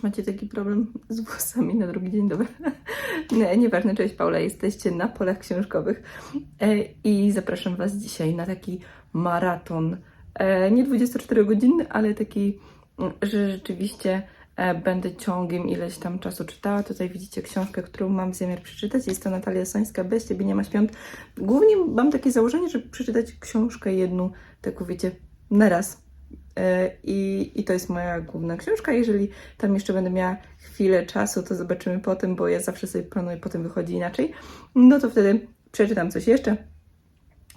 też macie taki problem z włosami na drugi dzień, dobra. Nie, Nieważne, cześć Paula, jesteście na polach książkowych e, i zapraszam Was dzisiaj na taki maraton. E, Nie 24-godzinny, ale taki, mm, że rzeczywiście e, będę ciągiem ileś tam czasu czytała. Tutaj widzicie książkę, którą mam zamiar przeczytać. Jest to Natalia Sońska, Bez Ciebie nie ma świąt. Głównie mam takie założenie, żeby przeczytać książkę jedną, taką wiecie, na raz. E, I, I to jest moja główna książka. Jeżeli tam jeszcze będę miała chwilę czasu, to zobaczymy potem, bo ja zawsze sobie planuję, potem wychodzi inaczej. No to wtedy przeczytam coś jeszcze.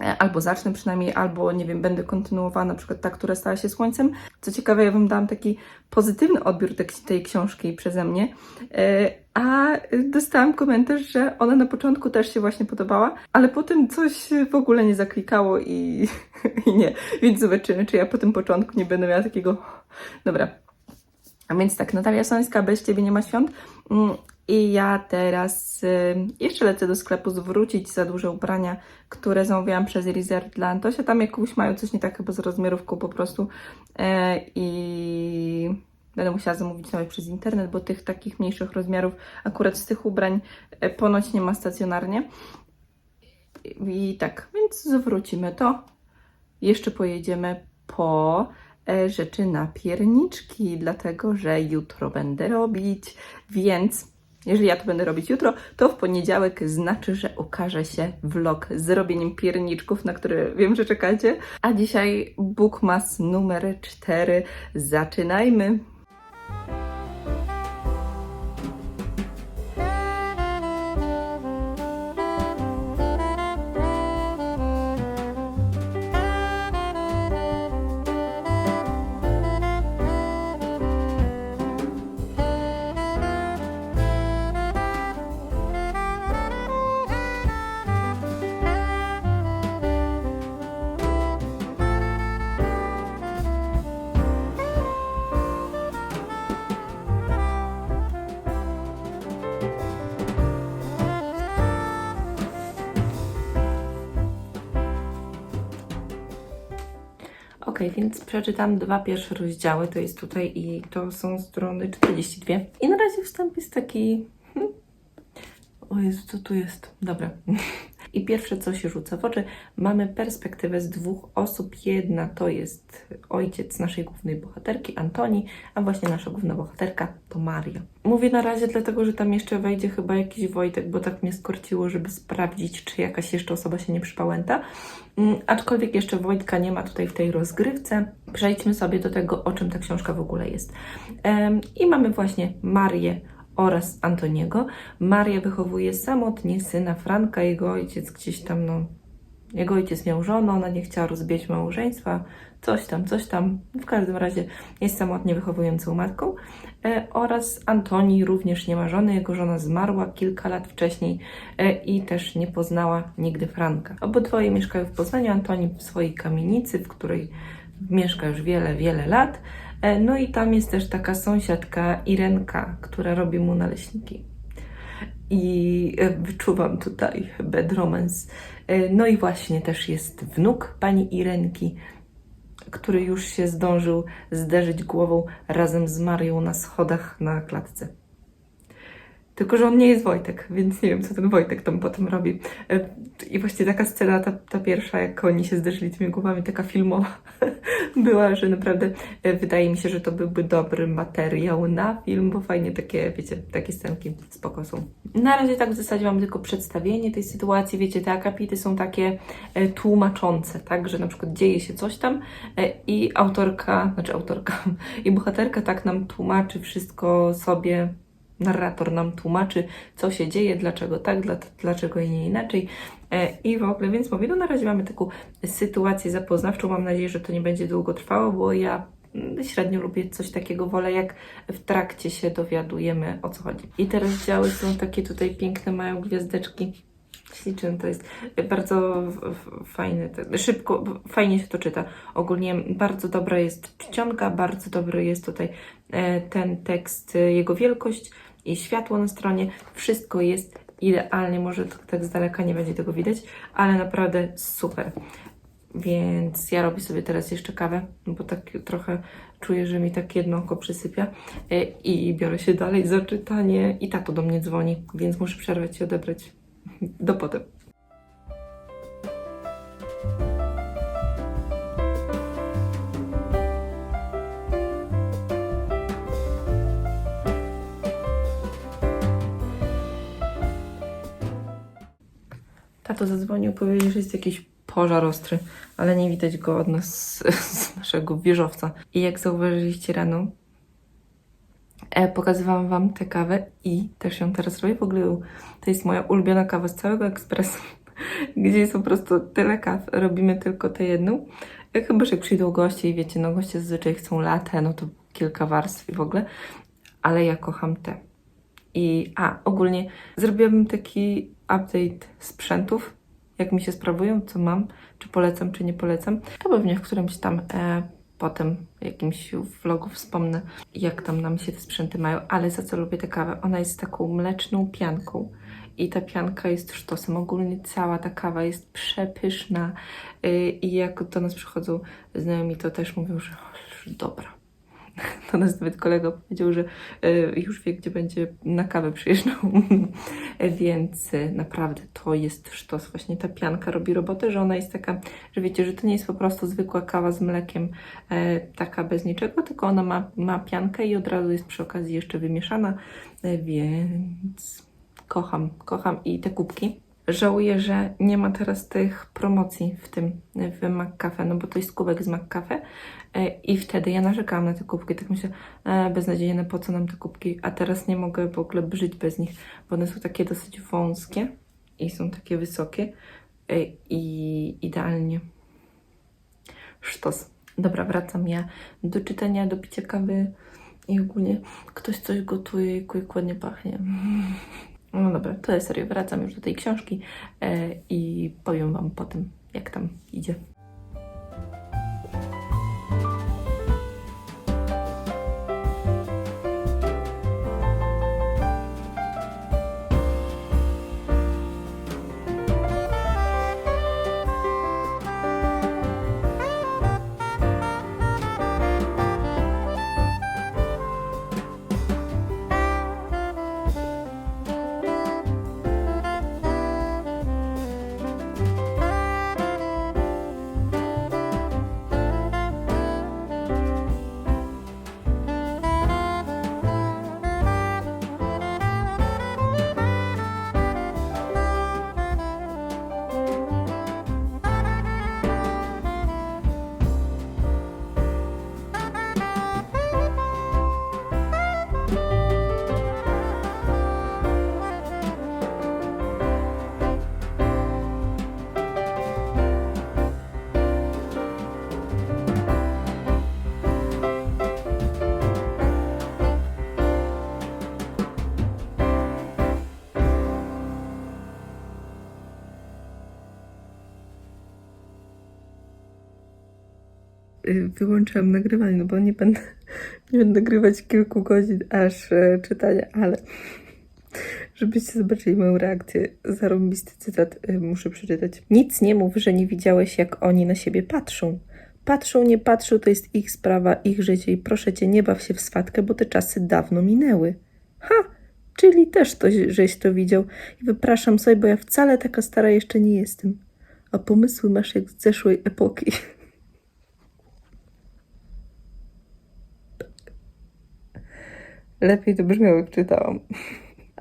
E, Albo zacznę przynajmniej, albo nie wiem, będę kontynuowała na przykład ta, która stała się słońcem. Co ciekawe, ja Wam dałam taki pozytywny odbiór tej, książki przeze mnie, e, a dostałam komentarz, że ona na początku też się właśnie podobała, ale potem coś w ogóle nie zaklikało i, i nie. Więc zobaczymy, czy ja po tym początku nie będę miała takiego. Dobra. A więc tak, Natalia Sońska, bez Ciebie nie ma świąt. I ja teraz y, jeszcze lecę do sklepu zwrócić za duże ubrania, które zamówiłam przez Reserve dla Antosia. Tam jakąś mają coś nie tak chyba z rozmiarówką po prostu. E, I będę musiała zamówić nowe przez internet, bo tych takich mniejszych rozmiarów akurat z tych ubrań e, ponoć nie ma stacjonarnie. I, I tak, więc zwrócimy to. Jeszcze pojedziemy po e, rzeczy na pierniczki, dlatego że jutro będę robić, więc jeżeli ja to będę robić jutro, to w poniedziałek znaczy, że ukaże się vlog z robieniem pierniczków, na które wiem, że czekacie. A dzisiaj Bookmas numer 4. Zaczynajmy! Więc przeczytam dwa pierwsze rozdziały, to jest tutaj i to są strony 42. I na razie wstęp jest taki... hmm. O Jezu, co tu jest? Dobra. I pierwsze, co się rzuca w oczy, mamy perspektywę z dwóch osób. Jedna to jest ojciec naszej głównej bohaterki, Antoni, a właśnie nasza główna bohaterka to Maria. Mówię na razie dlatego, że tam jeszcze wejdzie chyba jakiś Wojtek, bo tak mnie skorciło, żeby sprawdzić, czy jakaś jeszcze osoba się nie przypałęta. Mm, aczkolwiek jeszcze Wojtka nie ma tutaj w tej rozgrywce. Przejdźmy sobie do tego, o czym ta książka w ogóle jest. I mamy właśnie Marię oraz Antoniego. Maria wychowuje samotnie syna Franka, jego ojciec gdzieś tam, no, jego ojciec miał żonę, ona nie chciała rozbić małżeństwa, coś tam, coś tam. W każdym razie jest samotnie wychowującą matką. E, oraz Antoni również nie ma żony, jego żona zmarła kilka lat wcześniej e, i też nie poznała nigdy Franka. Obydwoje mieszkają w Poznaniu, Antoni w swojej kamienicy, w której mieszka już wiele, wiele lat. E, No i tam jest też taka sąsiadka Irenka, która robi mu naleśniki. I e, wyczuwam tutaj bad romance. E, No i właśnie też jest wnuk pani Irenki, który już się zdążył zderzyć głową razem z Marią na schodach na klatce. Tylko, że on nie jest Wojtek, więc nie wiem, co ten Wojtek tam potem robi. E, I właśnie taka scena, ta, ta pierwsza, jak oni się zderzyli tymi głowami, taka filmowa była, że naprawdę e, wydaje mi się, że to byłby dobry materiał na film, bo fajnie takie, wiecie, takie scenki spoko są. Na razie tak w zasadzie mam tylko przedstawienie tej sytuacji, wiecie, te akapity są takie e, tłumaczące, tak, że na przykład dzieje się coś tam i autorka, znaczy autorka i bohaterka tak nam tłumaczy wszystko sobie narrator nam tłumaczy, co się dzieje, dlaczego tak, dla, dlaczego i nie inaczej. E, I w ogóle, więc mówię, no na razie mamy taką sytuację zapoznawczą. Mam nadzieję, że to nie będzie długo trwało, bo ja mm, średnio lubię coś takiego, wolę jak w trakcie się dowiadujemy o co chodzi. I te rozdziały są takie tutaj piękne, mają gwiazdeczki. Śliczny to jest bardzo te- szybko, fajnie się to czyta. Ogólnie bardzo dobra jest czcionka, bardzo dobry jest tutaj e, ten tekst, e, jego wielkość i światło na stronie. Wszystko jest idealnie, może tak z daleka nie będzie tego widać, ale naprawdę super. Więc ja robię sobie teraz jeszcze kawę, bo tak trochę czuję, że mi tak jedno oko przysypia E, i biorę się dalej za czytanie i tato do mnie dzwoni, więc muszę przerwać i odebrać. Do potem. Tato zadzwonił, powiedział, że jest jakiś pożar ostry, ale nie widać go od nas, z naszego wieżowca. I jak zauważyliście rano, e, pokazywałam Wam tę kawę i też ją teraz robię. W ogóle to jest moja ulubiona kawa z całego ekspresu, gdzie jest po prostu tyle kaw, robimy tylko tę jedną. E, Chyba, że przyjdą goście i wiecie, no goście zazwyczaj chcą latę, no to kilka warstw i w ogóle, ale ja kocham tę. I a, ogólnie zrobiłabym taki update sprzętów, jak mi się sprawują, co mam, czy polecam, czy nie polecam. To pewnie w którymś tam e, potem jakimś vlogu wspomnę, jak tam nam się te sprzęty mają, ale za co lubię tę kawę? Ona jest taką mleczną pianką. I ta pianka jest sztosem. Ogólnie cała ta kawa jest przepyszna. Y, I jak do nas przychodzą znajomi, to też mówią, że "O, dobra. To nas nawet kolega powiedział, że e, już wie, gdzie będzie na kawę przyjeżdżał. Więc e, naprawdę to jest sztos. Właśnie ta pianka robi robotę, że ona jest taka, że wiecie, że to nie jest po prostu zwykła kawa z mlekiem, e, taka bez niczego, tylko ona ma, ma piankę i od razu jest przy okazji jeszcze wymieszana. Więc kocham, kocham i te kubki. Żałuję, że nie ma teraz tych promocji w tym, w McCafe, no bo to jest kubek z McCafe E, i wtedy ja narzekałam na te kubki, tak myślę, e, beznadziejne, po co nam te kubki, a teraz nie mogę w ogóle żyć bez nich, bo one są takie dosyć wąskie i są takie wysokie e, i idealnie sztos. Dobra, wracam ja do czytania, do picia kawy i ogólnie ktoś coś gotuje i ładnie pachnie. No dobra, to jest serio. Wracam już do tej książki e, i powiem Wam potem, jak tam idzie. Wyłączyłam nagrywanie, no bo nie będę, nie będę nagrywać kilku godzin aż e, czytania, ale żebyście zobaczyli moją reakcję, zarąbisty cytat y, muszę przeczytać. Nic nie mów, że nie widziałeś, jak oni na siebie patrzą. Patrzą, nie patrzą, to jest ich sprawa, ich życie i proszę cię, nie baw się w swatkę, bo te czasy dawno minęły. Ha! Czyli też to, żeś to widział i wypraszam sobie, bo ja wcale taka stara jeszcze nie jestem. A pomysły masz jak z zeszłej epoki. Lepiej to brzmiało, jak czytałam.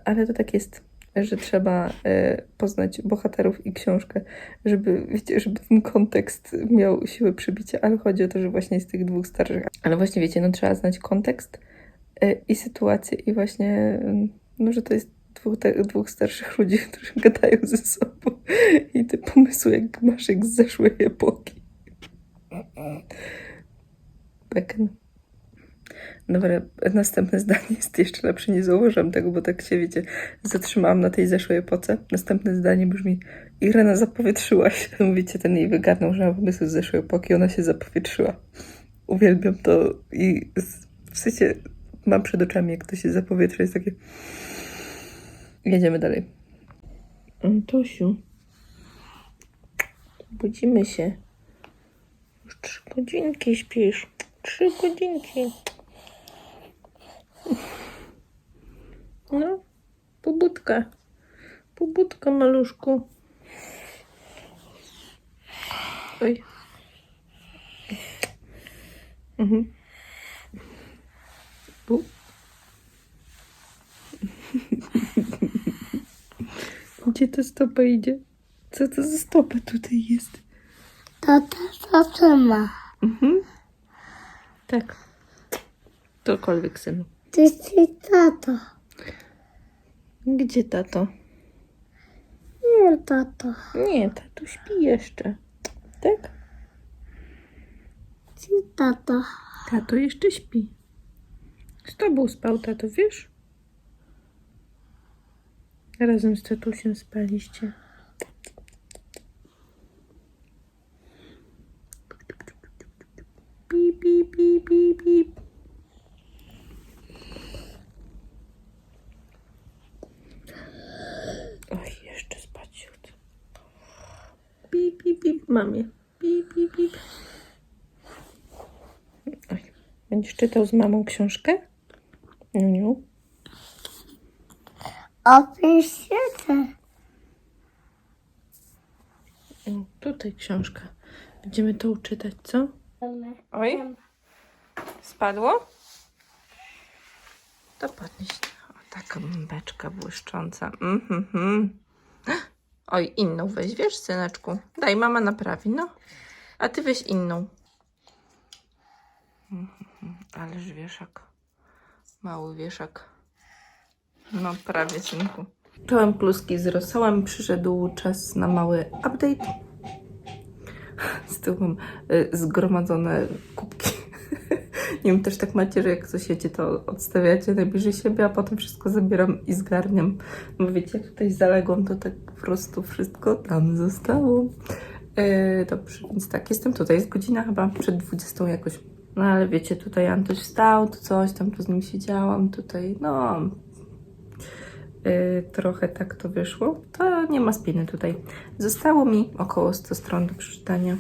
Ale to tak jest, że trzeba e, poznać bohaterów i książkę, żeby, wiecie, żeby ten kontekst miał siłę przybicia, ale chodzi o to, że właśnie z tych dwóch starszych. Ale właśnie wiecie, no trzeba znać kontekst e, i sytuację i właśnie, mm, no że to jest dwóch, te, dwóch starszych ludzi, którzy gadają ze sobą i te pomysły jak masz jak z zeszłej epoki. Becken. Dobra, następne zdanie jest jeszcze lepsze, nie zauważyłam tego, bo tak się, wiecie, zatrzymałam na tej zeszłej epoce. Następne zdanie brzmi, Irena zapowietrzyła się. Wiecie, ten jej wygarnął, że ma pomysł z zeszłej epoki, ona się zapowietrzyła. Uwielbiam to i w sensie mam przed oczami, jak to się zapowietrza, jest takie... Jedziemy dalej. Tosiu, budzimy się. Trzy godzinki śpisz. Trzy godzinki. No, pobudka. Pobudka, maluszku. Oj. Mhm. Bu. Gdzie ta stopa idzie? Co to za stopa tutaj jest? Tata, to ma? Mhm. Tak. Cokolwiek, synu. Ty jesteś tato. Gdzie tato? Nie tato. Nie, tato śpi jeszcze. Tak? Ty tato. Tato jeszcze śpi. Z tobą spał tato, wiesz? Razem z tatusiem spaliście. Czytał z mamą książkę? Niuniu? Opisz się. O, tutaj książka. Będziemy to czytać, co? Oj, spadło? To podnieś. O, taka beczka błyszcząca. Mhm, mhm. Oj, inną weź, wiesz, syneczku? Daj, mama naprawi, no. A ty weź inną. Mhm, Ależ wieszak. Mały wieszak. No, prawie, synku. Czołem pluski z rosołem. Przyszedł czas na mały update. Z tyłu mam y, zgromadzone kubki. Nie wiem, też tak macie, że jak coś jecie, to odstawiacie najbliżej siebie, a potem wszystko zabieram i zgarniam. Bo wiecie, jak tutaj zaległam, to tak po prostu wszystko tam zostało. Yy, dobrze, więc tak, jestem tutaj. Jest godzina chyba przed 20 jakoś. No ale wiecie, tutaj Antoś wstał, tu coś, tam tu z nim siedziałam, tutaj, no... Yy, trochę tak to wyszło. To nie ma spiny tutaj. Zostało mi około 100 stron do przeczytania.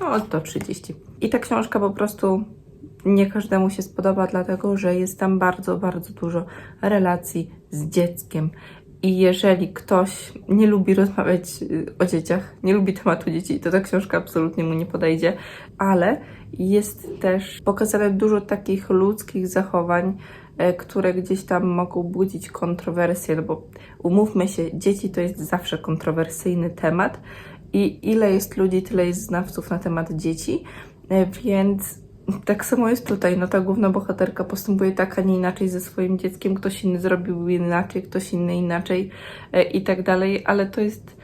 No, to 30. I ta książka po prostu nie każdemu się spodoba, dlatego że jest tam bardzo, bardzo dużo relacji z dzieckiem. I jeżeli ktoś nie lubi rozmawiać y, o dzieciach, nie lubi tematu dzieci, to ta książka absolutnie mu nie podejdzie, ale jest też pokazane dużo takich ludzkich zachowań, e, które gdzieś tam mogą budzić kontrowersje, no bo umówmy się, dzieci to jest zawsze kontrowersyjny temat i ile jest ludzi, tyle jest znawców na temat dzieci, e, więc tak samo jest tutaj. No ta główna bohaterka postępuje tak, a nie inaczej ze swoim dzieckiem, ktoś inny zrobił inaczej, ktoś inny inaczej e, i tak dalej, ale to jest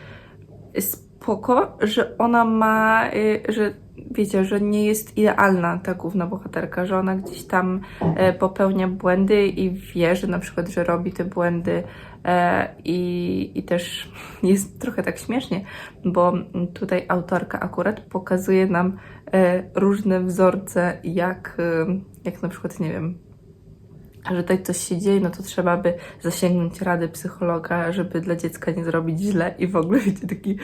spoko, że ona ma, że wiecie, że nie jest idealna ta główna bohaterka, że ona gdzieś tam e, popełnia błędy i wie, że na przykład, że robi te błędy e, i, i też jest trochę tak śmiesznie, bo tutaj autorka akurat pokazuje nam e, różne wzorce, jak, jak na przykład, nie wiem, że tutaj coś się dzieje, no to trzeba by zasięgnąć rady psychologa, żeby dla dziecka nie zrobić źle i w ogóle wiecie, taki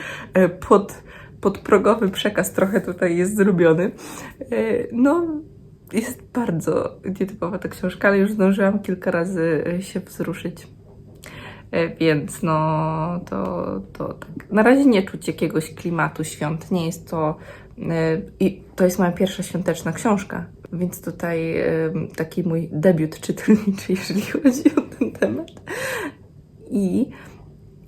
pod, podprogowy przekaz trochę tutaj jest zrobiony. E, No, jest bardzo nietypowa ta książka, ale już zdążyłam kilka razy e, się wzruszyć. E, Więc no, to, to tak. Na razie nie czuć jakiegoś klimatu świąt. Nie jest to. I to jest moja pierwsza świąteczna książka, więc tutaj taki mój debiut czytelniczy, jeżeli chodzi o ten temat. I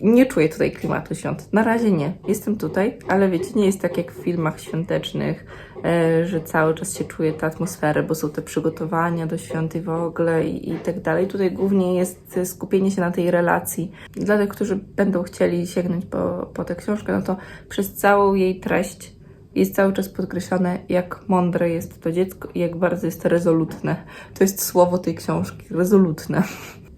nie czuję tutaj klimatu świąt. Na razie nie. Jestem tutaj, ale wiecie, nie jest tak jak w filmach świątecznych, e, że cały czas się czuje tę atmosferę, bo są te przygotowania do świąt i w ogóle i, i tak dalej. Tutaj głównie jest skupienie się na tej relacji. Dla tych, którzy będą chcieli sięgnąć po, po tę książkę, no to przez całą jej treść jest cały czas podkreślane, jak mądre jest to dziecko i jak bardzo jest rezolutne. To jest słowo tej książki, rezolutne.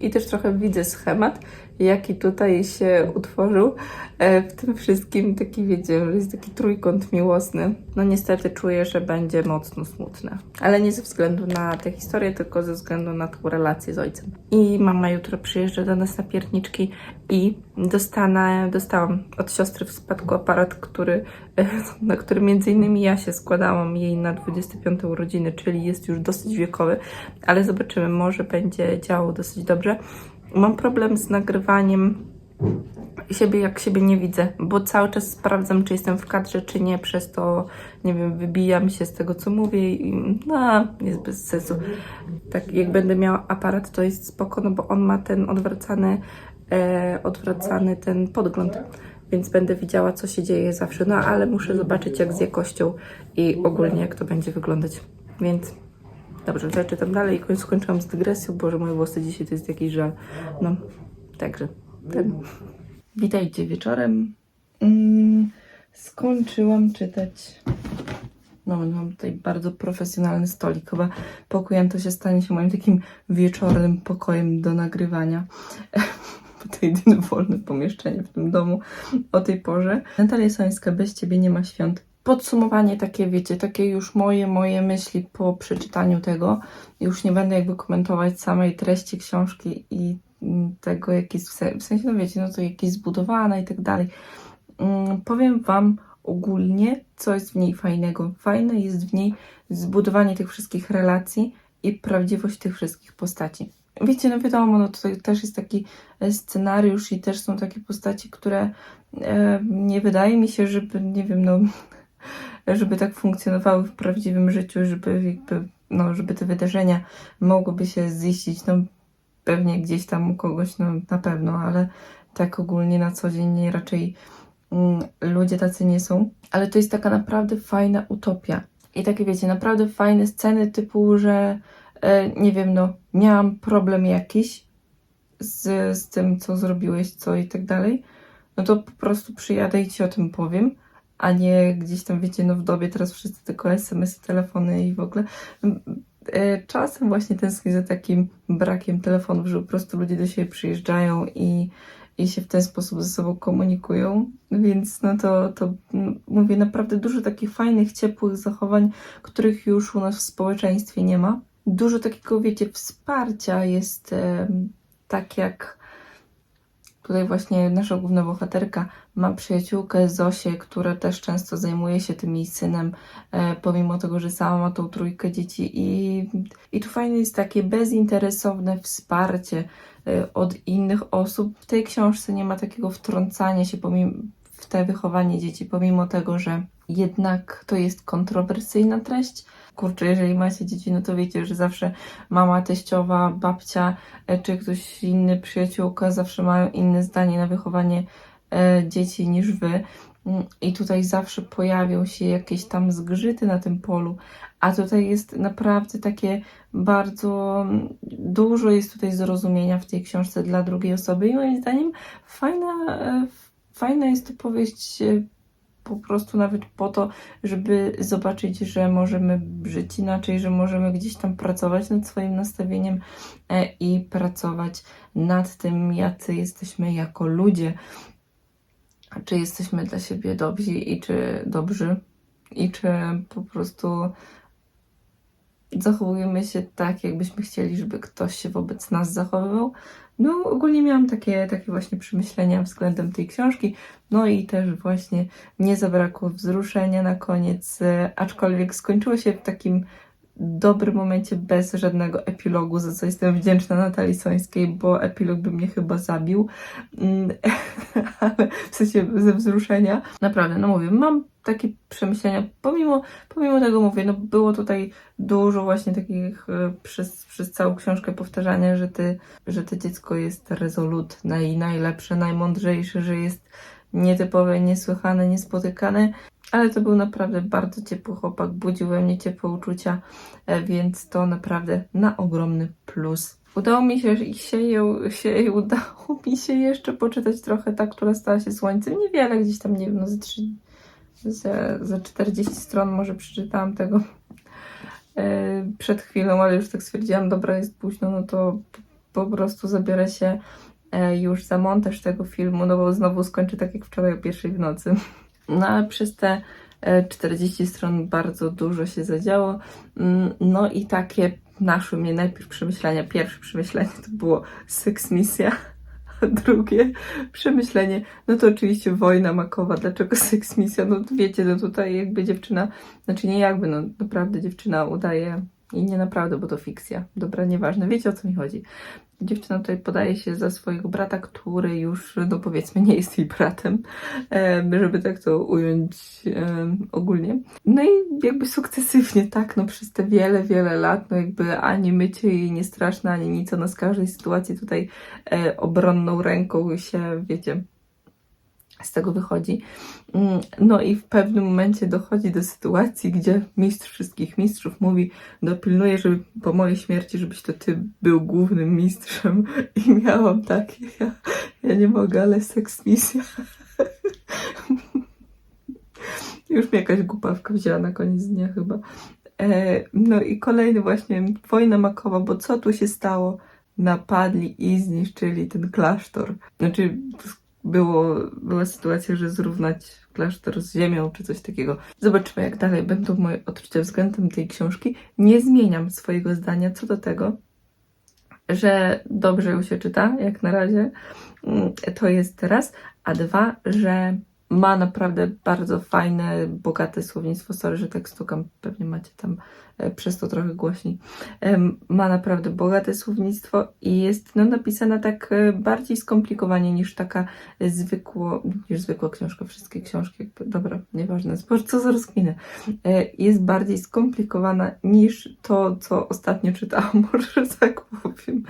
I też trochę widzę schemat, jaki tutaj się utworzył e, w tym wszystkim. Taki, wiecie, jest taki trójkąt miłosny. No niestety czuję, że będzie mocno smutne. Ale nie ze względu na tę historię, tylko ze względu na tą relację z ojcem. I mama jutro przyjeżdża do nas na pierniczki i dostanę, dostałam od siostry w spadku aparat, który, na który między innymi ja się składałam jej na 25 urodziny, czyli jest już dosyć wiekowy, ale zobaczymy, może będzie działał dosyć dobrze. Mam problem z nagrywaniem siebie, jak siebie nie widzę, bo cały czas sprawdzam, czy jestem w kadrze, czy nie, przez to, nie wiem, wybijam się z tego, co mówię i no, jest bez sensu. Tak, jak będę miała aparat, to jest spoko, no bo on ma ten odwracany, e, odwracany ten podgląd, więc będę widziała, co się dzieje zawsze, no ale muszę zobaczyć, jak z jakością i ogólnie, jak to będzie wyglądać, więc Dobrze, przeczytam dalej i skończyłam z dygresją. Boże, moje włosy dzisiaj to jest jakiś żal. No, także ten. Witajcie wieczorem. Mm, skończyłam czytać. No, mam tutaj bardzo profesjonalny stolik. Chyba pokój to się stanie się moim takim wieczornym pokojem do nagrywania. To jedyne wolne pomieszczenie w tym domu o tej porze. Natalia Sońska, bez ciebie nie ma świąt podsumowanie takie, wiecie, takie już moje, moje myśli po przeczytaniu tego. Już nie będę jakby komentować samej treści książki i mm, tego, jak jest w, se- w sensie, no wiecie, no to jak jest zbudowana i tak dalej. Mm, Powiem Wam ogólnie, co jest w niej fajnego. Fajne jest w niej zbudowanie tych wszystkich relacji i prawdziwość tych wszystkich postaci. Wiecie, no wiadomo, no tutaj też jest taki e, scenariusz i też są takie postaci, które e, nie wydaje mi się, żeby, nie wiem, no żeby tak funkcjonowały w prawdziwym życiu, żeby jakby, no, żeby te wydarzenia mogłyby się ziścić, no pewnie gdzieś tam u kogoś, no na pewno, ale tak ogólnie na co dzień raczej mm, ludzie tacy nie są. Ale to jest taka naprawdę fajna utopia. I takie wiecie, naprawdę fajne sceny typu, że e, nie wiem, no miałam problem jakiś z, z tym, co zrobiłeś, co i tak dalej, no to po prostu przyjadę i ci o tym powiem a nie gdzieś tam, wiecie, no w dobie teraz wszyscy tylko SMS i telefony i w ogóle. M, e, Czasem właśnie tęsknię za takim brakiem telefonów, że po prostu ludzie do siebie przyjeżdżają i, i się w ten sposób ze sobą komunikują, więc no to, to m, mówię, naprawdę dużo takich fajnych, ciepłych zachowań, których już u nas w społeczeństwie nie ma. Dużo takiego, wiecie, wsparcia jest em, tak jak Tutaj właśnie nasza główna bohaterka ma przyjaciółkę Zosię, która też często zajmuje się tym jej synem, e, pomimo tego, że sama ma tą trójkę dzieci. I, I tu fajne jest takie bezinteresowne wsparcie e, od innych osób. W tej książce nie ma takiego wtrącania się pomimo, w te wychowanie dzieci, pomimo tego, że jednak to jest kontrowersyjna treść. Kurczę, jeżeli macie dzieci, no to wiecie, że zawsze mama, teściowa, babcia e, czy ktoś inny, przyjaciółka zawsze mają inne zdanie na wychowanie e, dzieci niż wy. Mm, I tutaj zawsze pojawią się jakieś tam zgrzyty na tym polu, a tutaj jest naprawdę takie bardzo mm, dużo jest tutaj zrozumienia w tej książce dla drugiej osoby i moim zdaniem fajna, e, fajna jest to powieść po prostu nawet po to, żeby zobaczyć, że możemy żyć inaczej, że możemy gdzieś tam pracować nad swoim nastawieniem e, i pracować nad tym, jacy jesteśmy jako ludzie. Czy jesteśmy dla siebie dobrzy i czy dobrzy, i czy po prostu zachowujemy się tak, jakbyśmy chcieli, żeby ktoś się wobec nas zachowywał. No, ogólnie miałam takie, takie właśnie przemyślenia względem tej książki. No i też właśnie nie zabrakło wzruszenia na koniec, e, aczkolwiek skończyło się w takim dobrym momencie bez żadnego epilogu, za co jestem wdzięczna Natalii Sońskiej, bo epilog by mnie chyba zabił. Mm, w sensie ze wzruszenia. Naprawdę, no mówię, mam takie przemyślenia, pomimo, pomimo tego mówię, no było tutaj dużo właśnie takich e, przez, przez całą książkę powtarzania, że, ty, że to dziecko jest rezolutne i najlepsze, najmądrzejsze, że jest nietypowe, niesłychane, niespotykane, ale to był naprawdę bardzo ciepły chłopak, budził we mnie ciepłe uczucia, e, więc to naprawdę na ogromny plus. Udało mi się, się, się udało mi się jeszcze poczytać trochę ta, która stała się słońcem. Niewiele, gdzieś tam, nie wiem, no ze, trzy, ze, ze 40 stron może przeczytałam tego e, przed chwilą, ale już tak stwierdziłam, dobra, jest późno, no to po prostu zabiorę się e, już za montaż tego filmu, no bo znowu skończę tak jak wczoraj o pierwszej w nocy. No ale przez te e, 40 stron bardzo dużo się zadziało. Mm, No i takie naszły mnie najpierw przemyślenia. Pierwsze przemyślenie to było seks misja. A drugie przemyślenie, no to oczywiście wojna makowa. Dlaczego seks misja? No wiecie, no tutaj jakby dziewczyna, znaczy nie jakby, no naprawdę dziewczyna udaje i nie naprawdę, bo to fikcja. Dobra, nieważne, wiecie o co mi chodzi. Dziewczyna tutaj podaje się za swojego brata, który już, no powiedzmy, nie jest jej bratem, em, żeby tak to ująć ogólnie. No i jakby sukcesywnie, tak, no przez te wiele, wiele lat, no jakby ani mycie jej nie straszne, ani nic, ona z każdej sytuacji tutaj e, obronną ręką się, wiecie, z tego wychodzi. Mm, No i w pewnym momencie dochodzi do sytuacji, gdzie mistrz wszystkich mistrzów mówi, dopilnuję, żeby po mojej śmierci, żebyś to ty był głównym mistrzem. I miałam takie, ja, ja nie mogę, ale seks misja. Już mnie jakaś głupawka wzięła na koniec dnia chyba. E, no i kolejny właśnie wojna makowa, bo co tu się stało? Napadli i zniszczyli ten klasztor. Znaczy było, była sytuacja, że zrównać klasztor z ziemią, czy coś takiego. Zobaczymy, jak dalej będą moje odczucia względem tej książki. Nie zmieniam swojego zdania co do tego, że dobrze ją się czyta, jak na razie. Mm, To jest raz. A dwa, że ma naprawdę bardzo fajne, bogate słownictwo. Sorry, że tak stukam, pewnie macie tam e, przez to trochę głośniej. Ma naprawdę bogate słownictwo i jest no, napisana tak e, bardziej skomplikowanie niż taka zwykło, niż zwykła książka. Wszystkie książki, jakby, dobra, nieważne, co za rozkminę. E, Jest bardziej skomplikowana niż to, co ostatnio czytałam, może tak powiem.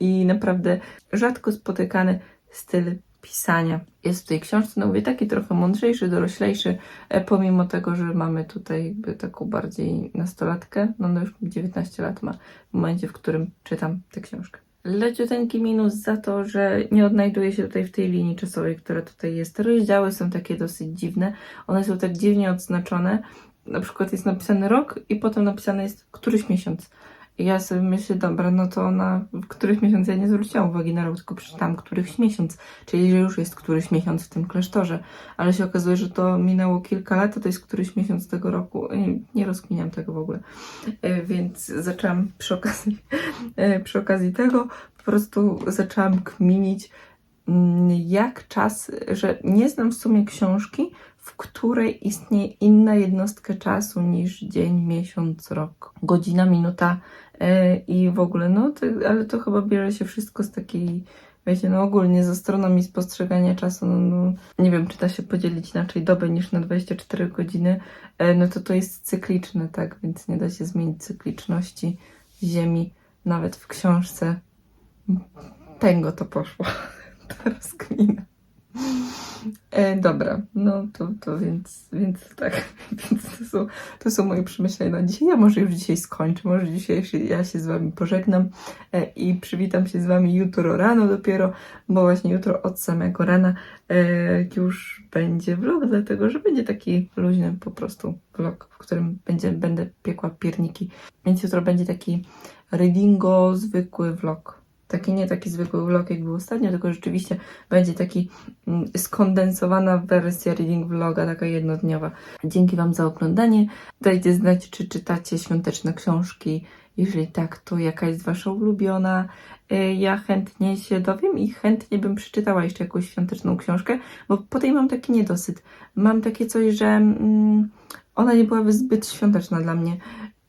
I naprawdę rzadko spotykany styl pisania jest w tej książce. No mówię, taki trochę mądrzejszy, doroślejszy, e, pomimo tego, że mamy tutaj jakby taką bardziej nastolatkę. No, no już 19 lat ma w momencie, w którym czytam tę książkę. Leciuteńki minus za to, że nie odnajduję się tutaj w tej linii czasowej, która tutaj jest. Rozdziały są takie dosyć dziwne. One są tak dziwnie odznaczone. Na przykład jest napisany rok i potem napisane jest któryś miesiąc. Ja sobie myślę, dobra, no to na których miesiąc ja nie zwróciłam uwagi na rok, tylko przeczytałam któryś miesiąc, czyli że już jest któryś miesiąc w tym klasztorze. Ale się okazuje, że to minęło kilka lat, to jest któryś miesiąc tego roku. Nie, nie rozkminiam tego w ogóle. E, Więc zaczęłam przy okazji, e, przy okazji tego po prostu zaczęłam kminić, mm, jak czas, że nie znam w sumie książki, w której istnieje inna jednostka czasu niż dzień, miesiąc, rok, godzina, minuta e, i w ogóle, no, to, ale to chyba bierze się wszystko z takiej, wiecie, no ogólnie z astronomii, z postrzegania czasu, no, no nie wiem, czy da się podzielić inaczej dobę niż na 24 godziny, e, no to to jest cykliczne, tak, więc nie da się zmienić cykliczności Ziemi nawet w książce. Tego to poszło. Teraz kmina. E, dobra, no to, to więc, więc tak, więc to są, to są moje przemyślenia na dzisiaj. Ja może już dzisiaj skończę, może dzisiaj się, ja się z Wami pożegnam e, i przywitam się z Wami jutro rano dopiero, bo właśnie jutro od samego rana e, już będzie vlog, dlatego że będzie taki luźny po prostu vlog, w którym będzie, będę piekła pierniki. Więc jutro będzie taki readingo zwykły vlog. Taki nie taki zwykły vlog, jak był ostatnio, tylko rzeczywiście będzie taki mm, skondensowana wersja reading vloga, taka jednodniowa. Dzięki Wam za oglądanie. Dajcie znać, czy czytacie świąteczne książki. Jeżeli tak, to jaka jest Wasza ulubiona? Y, Ja chętnie się dowiem i chętnie bym przeczytała jeszcze jakąś świąteczną książkę, bo po tej mam taki niedosyt. Mam takie coś, że mm, ona nie byłaby zbyt świąteczna dla mnie.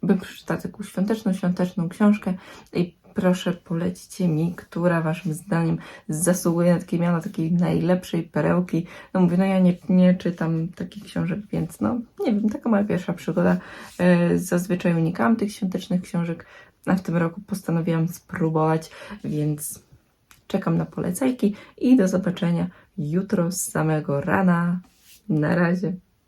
Bym przeczytała taką świąteczną, świąteczną książkę i proszę polecicie mi, która waszym zdaniem zasługuje na takie miano takiej najlepszej perełki. No mówię, no ja nie, nie czytam takich książek, więc no nie wiem, taka moja pierwsza przygoda. E, Zazwyczaj unikałam tych świątecznych książek, a w tym roku postanowiłam spróbować, więc czekam na polecajki i do zobaczenia jutro z samego rana. Na razie.